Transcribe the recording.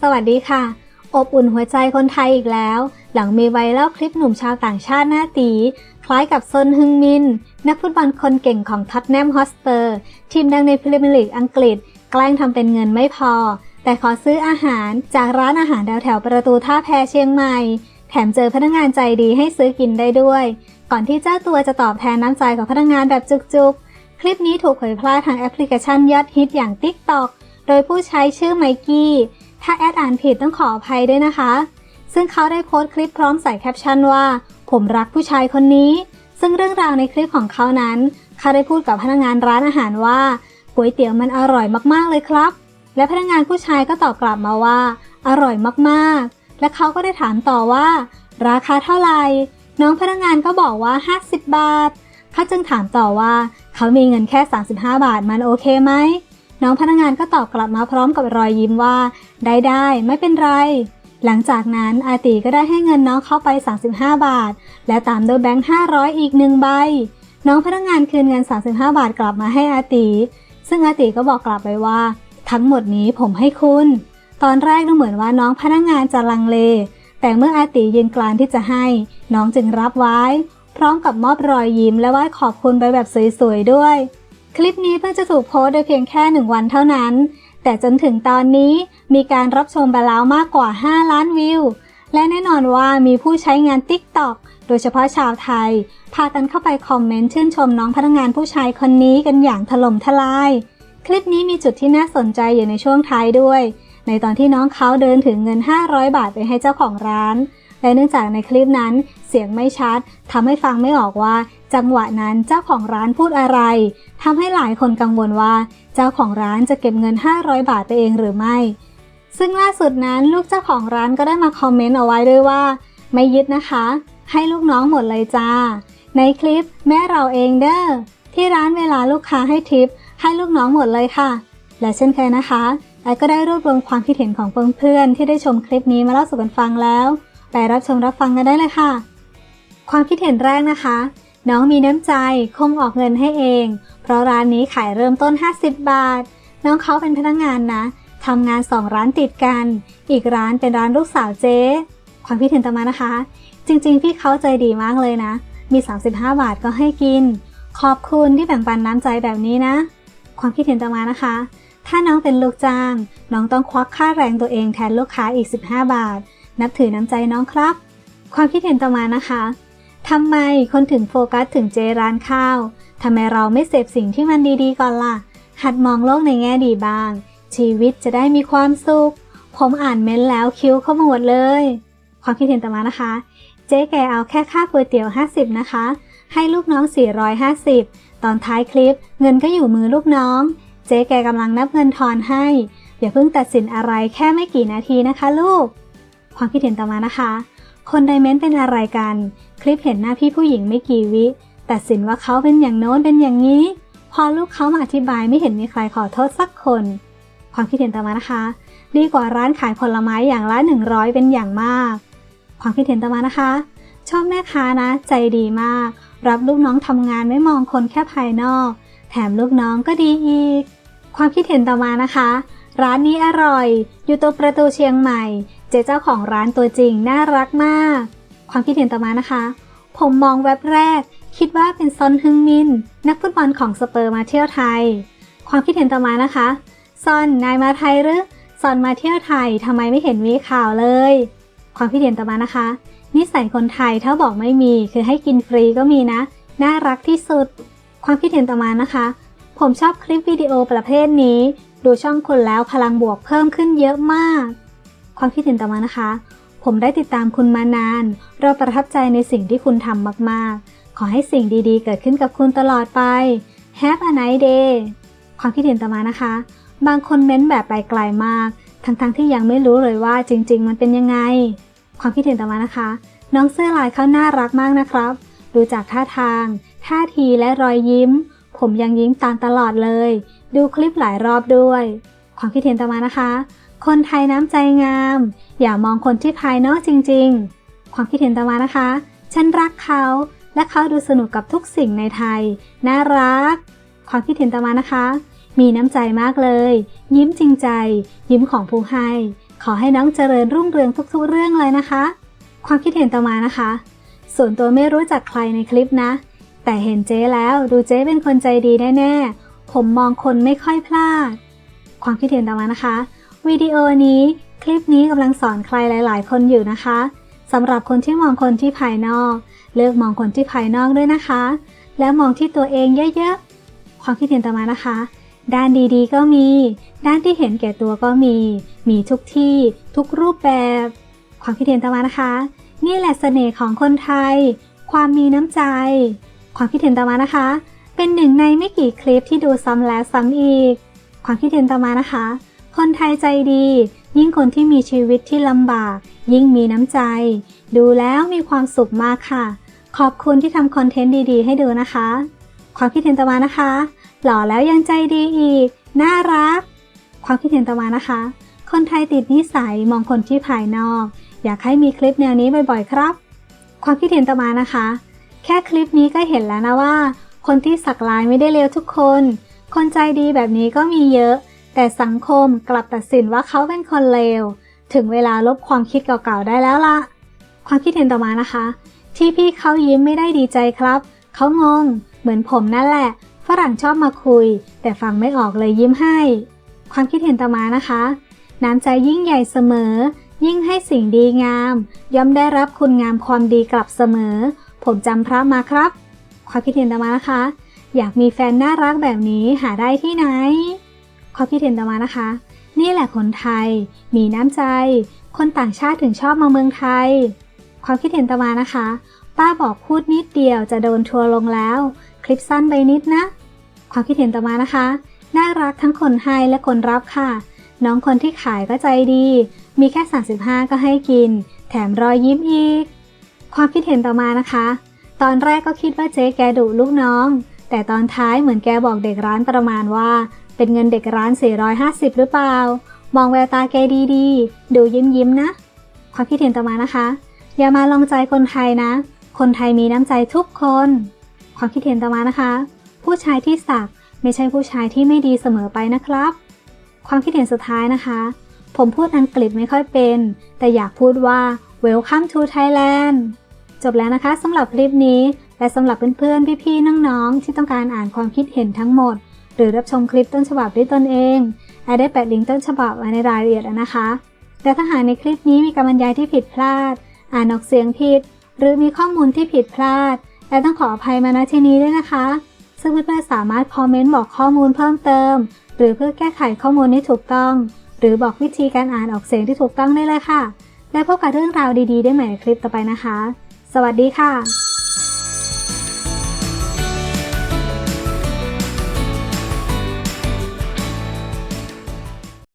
สวัสดีค่ะ อบอุ่นหัวใจคนไทยอีกแล้ว หลังมีไวรัลคลิปหนุ่มชาวต่างชาติหน้าตี คล้ายกับซนฮึงมิน นักฟุตบอลคนเก่งของท็อตแนมฮอสเปอร์ ทีมดังในพรีเมียร์ลีกอังกฤษ แกล้งทำเป็นเงินไม่พอ แต่ขอซื้ออาหารจากร้านอาหารแถวแถวประตูท่าแพเชียงใหม่ แถมเจอพนักงานใจดีให้ซื้อกินได้ด้วย ก่อนที่เจ้าตัวจะตอบแทนน้ำใจของพนักงานแบบจุกๆ คลิปนี้ถูกเผยแพร่ทางแอปพลิเคชันยอดฮิตอย่าง TikTok โดยผู้ใช้ชื่อไมกี้ ถ้าแอดอ่านผิดต้องขออภัยด้วยนะคะ ซึ่งเขาได้โพสต์คลิปพร้อมใส่แคปชั่นว่า ผมรักผู้ชายคนนี้ ซึ่งเรื่องราวในคลิปของเขานั้นเขาได้พูดกับพนักงานร้านอาหารว่าก๋วยเตี๋ยวมันอร่อยมากๆเลยครับ และพนักงานผู้ชายก็ตอบกลับมาว่า อร่อยมากๆ และเขาก็ได้ถามต่อว่า ราคาเท่าไหร่ น้องพนักงานก็บอกว่า 50 บาทเขาจึงถามต่อว่า เขามีเงินแค่ 35 บาทมันโอเคไหม น้องพนักงานก็ตอบกลับมาพร้อมกับรอยยิ้มว่า ได้ได้ไม่เป็นไร หลังจากนั้นอาตีก็ได้ให้เงินน้องเข้าไป 35 บาท และตามด้วยแบงค์500 อีกหนึ่งใบ น้องพนักงานคืนเงิน 35 บาทกลับมาให้อาตีซึ่งอาตีก็บอกกลับไปว่า ทั้งหมดนี้ผมให้คุณ ตอนแรกดูเหมือนว่าน้องพนักงานจะลังเล แต่เมื่ออาตียืนกลานที่จะให้ น้องจึงรับไว้ พร้อมกับมอบรอยยิ้มและไหว้ขอบคุณไปแบบสวยๆด้วย คลิปนี้เพิ่งจะถูกโพสโดยเพียงแค่หนึ่งวันเท่านั้น แต่จนถึงตอนนี้มีการรับชมไปแล้วมากกว่า 5 ล้านวิว และแน่นอนว่ามีผู้ใช้งาน TikTok โดยเฉพาะชาวไทย พากันเข้าไปคอมเมนต์ชื่นชมน้องพนักงานผู้ชายคนนี้กันอย่างถล่มทลาย คลิปนี้มีจุดที่น่าสนใจอยู่ในช่วงท้ายด้วย ในตอนที่น้องเขาเดินถึงเงิน 500 บาทไปให้เจ้าของร้าน และเนื่องจากในคลิปนั้นเสียงไม่ชัดทำให้ฟังไม่ออกว่า จังหวะนั้นเจ้าของร้านพูดอะไรทำให้หลายคนกังวลว่า เจ้าของร้านจะเก็บเงิน 500 บาทไปเองหรือไม่ ซึ่งล่าสุดนั้นลูกเจ้าของร้านก็ได้มาคอมเมนต์เอาไว้ด้วยว่า ไม่ยึดนะคะ ให้ลูกน้องหมดเลยจ้า ในคลิปแม่เราเองเด้อที่ร้านเวลาลูกค้าให้ทิป ให้ลูกน้องหมดเลยค่ะ และเช่นเคยนะคะแอดก็ได้รวบรวมความคิดเห็นของเพื่อนๆที่ได้ชมคลิปนี้มาเล่าสู่กันฟังแล้ว ไปรับชมรับฟังกันได้เลยค่ะ ความคิดเห็นแรกนะคะ น้องมีน้ำใจคงออกเงินให้เอง เพราะร้านนี้ขายเริ่มต้น 50 บาท น้องเขาเป็นพนักงานนะทำงานสองร้านติดกัน อีกร้านเป็นร้านลูกสาวเจ๊ ความคิดเห็นต่อมานะคะ จริงๆ พี่เขาใจดีมากเลยนะ มี 35 บาทก็ให้กิน ขอบคุณที่แบ่งปันน้ำใจแบบนี้นะ ความคิดเห็นต่อมานะคะ ถ้าน้องเป็นลูกจ้าง น้องต้องควักค่าแรงตัวเองแทนลูกค้าอีก 15 บาท นับถือน้ำใจน้องครับ ความคิดเห็นต่อมานะคะทำไมคนถึงโฟกัสถึงเจร้านข้าวทำไมเราไม่เสพสิ่งที่มันดีๆก่อนล่ะ หัดมองโลกในแง่ดีบ้าง ชีวิตจะได้มีความสุข ผมอ่านเม้นต์แล้วคิ้วเข้ามาหมดเลย ความคิดเห็นต่อมานะคะ เจ๊แกเอาแค่ค่าก๋วยเตี๋ยว 50 นะคะ ให้ลูกน้อง 450 ตอนท้ายคลิป เงินก็อยู่มือลูกน้อง เจ๊แกกำลังนับเงินทอนให้ อย่าเพิ่งตัดสินอะไรแค่ไม่กี่นาทีนะคะลูก ความคิดเห็นต่อมานะคะ คนในเม้นต์เป็นอะไรกัน คลิปเห็นหน้าพี่ผู้หญิงไม่กี่วิตัดสินว่าเขาเป็นอย่างโน้นเป็นอย่างนี้ พอลูกเขามาอธิบายไม่เห็นมีใครขอโทษสักคน ความคิดเห็นต่อมานะคะ ดีกว่าร้านขายผลไม้อย่างละ 100 เป็นอย่างมาก ความคิดเห็นต่อมานะคะ ชอบแม่ค้านะ ใจดีมาก รับลูกน้องทำงานไม่มองคนแค่ภายนอก แถมลูกน้องก็ดีอีก ความคิดเห็นต่อมานะคะร้านนี้อร่อย อยู่ตรงประตูเชียงใหม่ เจ๊เจ้าของร้านตัวจริงน่ารักมาก ความคิดเห็นต่อมานะคะ ผมมองแว็บแรก คิดว่าเป็นซอนฮึงมิน นักฟุตบอลของสเปอร์มาเที่ยวไทย ความคิดเห็นต่อมานะคะซอนนายมาไทยหรือซอนมาเที่ยวไทยทำไมไม่เห็นมีข่าวเลย ความคิดเห็นต่อมานะคะ นิสัยคนไทยถ้าบอกไม่มีคือให้กินฟรีก็มีนะ น่ารักที่สุด ความคิดเห็นต่อมานะคะ ผมชอบคลิปวิดีโอประเภทนี้ ดูช่องคุณแล้วพลังบวกเพิ่มขึ้นเยอะมาก ความคิดเห็นต่อมานะคะ ผมได้ติดตามคุณมานาน เราประทับใจในสิ่งที่คุณทำมากๆ ขอให้สิ่งดีๆ เกิดขึ้นกับคุณตลอดไป Have a nice day ความคิดเห็นต่อมานะคะ บางคนเม้นแบบไปไกลมาก ทั้งๆที่ยังไม่รู้เลยว่าจริง ๆ มันเป็นยังไง ความคิดเห็นต่อมานะคะ น้องเสื้อลายเขาน่ารักมากนะครับ ดูจากท่าทาง ท่าทีและรอยยิ้ม ผมยังยิ้มตามตลอดเลย ดูคลิปหลายรอบด้วย ความคิดเห็นต่อมานะคะ คนไทยน้ำใจงาม อย่ามองคนที่ภายนอกจริงๆ ความคิดเห็นต่อมานะคะ ฉันรักเขา และเขาดูสนุกกับทุกสิ่งในไทย น่ารัก ความคิดเห็นต่อมานะคะ มีน้ำใจมากเลย ยิ้มจริงใจ ยิ้มของผู้ให้ ขอให้น้องเจริญรุ่งเรืองทุกๆ เรื่องเลยนะคะ ความคิดเห็นต่อมานะคะ ส่วนตัวไม่รู้จักใครในคลิปนะ แต่เห็นเจ๊แล้วดูเจ๊เป็นคนใจดีแน่ๆผมมองคนไม่ค่อยพลาด ความคิดเห็นต่อมานะคะ วิดีโอนี้ คลิปนี้กำลังสอนใครหลาย ๆ คนอยู่นะคะสำหรับคนที่มองคนที่ภายนอก เลิกมองคนที่ภายนอกด้วยนะคะ แล้วมองที่ตัวเองเยอะ ๆ ความคิดเห็นต่อมานะคะ ด้านดีๆ ก็มี ด้านที่เห็นแก่ตัวก็มี มีทุกที่ ทุกรูปแบบ ความคิดเห็นต่อมานะคะ นี่แหละเสน่ห์ของคนไทย ความมีน้ำใจ ความคิดเห็นต่อมานะคะ เป็นหนึ่งในไม่กี่คลิปที่ดูซ้ำแล้วซ้ำอีก ความคิดเห็นต่อมานะคะ คนไทยใจดี ยิ่งคนที่มีชีวิตที่ลำบาก ยิ่งมีน้ำใจ ดูแล้วมีความสุขมากค่ะ ขอบคุณที่ทำคอนเทนต์ดี ๆ ให้ดูนะคะ ความคิดเห็นต่อมานะคะ หล่อแล้วยังใจดีอีก น่ารัก ความคิดเห็นต่อมานะคะ คนไทยติดนิสัยมองคนที่ภายนอก อยากให้มีคลิปแนวนี้บ่อยๆ ครับ ความคิดเห็นต่อมานะคะ แค่คลิปนี้ก็เห็นแล้วนะว่า คนที่สักลายไม่ได้เลวทุกคน คนใจดีแบบนี้ก็มีเยอะ แต่สังคมกลับตัดสินว่าเขาเป็นคนเลว ถึงเวลาลบความคิดเก่าๆได้แล้วล่ะความคิดเห็นต่อมานะคะ ที่พี่เขายิ้มไม่ได้ดีใจครับ เขางง เหมือนผมนั่นแหละ ฝรั่งชอบมาคุย แต่ฟังไม่ออกเลยยิ้มให้ ความคิดเห็นต่อมานะคะ น้ำใจยิ่งใหญ่เสมอ ยิ่งให้สิ่งดีงาม ย่อมได้รับคุณงามความดีกลับเสมอ ผมจำพระมาครับ ความคิดเห็นต่อมานะคะ อยากมีแฟนน่ารักแบบนี้หาได้ที่ไหน ความคิดเห็นต่อมานะคะ นี่แหละคนไทย มีน้ำใจ คนต่างชาติถึงชอบมาเมืองไทย ความคิดเห็นต่อมานะคะ ป้าบอกพูดนิดเดียวจะโดนทัวร์ลงแล้ว คลิปสั้นไปนิดนะ ความคิดเห็นต่อมานะคะ น่ารักทั้งคนให้และคนรับค่ะ น้องคนที่ขายก็ใจดี มีแค่ 35 ก็ให้กิน แถมรอยยิ้มอีก ความคิดเห็นต่อมานะคะ ตอนแรกก็คิดว่าเจ๊แกดุลูกน้องแต่ตอนท้ายเหมือนแกบอกเด็กร้านประมาณว่า เป็นเงินเด็กร้าน 450 หรือเปล่า มองแววตาแกดีๆ ดูยิ้มยิ้มๆนะ ความคิดเห็นต่อมานะคะ อย่ามาลองใจคนไทยนะ คนไทยมีน้ำใจทุกคน ความคิดเห็นต่อมานะคะ ผู้ชายที่สักไม่ใช่ผู้ชายที่ไม่ดีเสมอไปนะครับ ความคิดเห็นสุดท้ายนะคะ ผมพูดอังกฤษไม่ค่อยเป็น แต่อยากพูดว่า welcome to Thailand จบแล้วนะคะสำหรับคลิปนี้ และสำหรับเพื่อนๆ พี่ๆ น้องๆ ที่ต้องการอ่านความคิดเห็นทั้งหมด หรือรับชมคลิปต้นฉบับด้วยตนเองแอดได้แปะลิงก์ต้นฉบับไว้ในรายละเอียดแล้วนะคะ แต่ถ้าหากในคลิปนี้มีการบรรยายที่ผิดพลาด อ่านออกเสียงผิด หรือมีข้อมูลที่ผิดพลาดและต้องขออภัยมาณที่นี้ด้วยนะคะ ซึ่งเพื่อนๆสามารถคอมเมนต์บอกข้อมูลเพิ่มเติม หรือเพื่อแก้ไขข้อมูลให้ถูกต้อง หรือบอกวิธีการอ่านออกเสียงที่ถูกต้องได้เลยค่ะ และพบกับเรื่องราวดีๆ ได้ใหม่ในคลิปต่อไปนะคะ สวัสดีค่ะ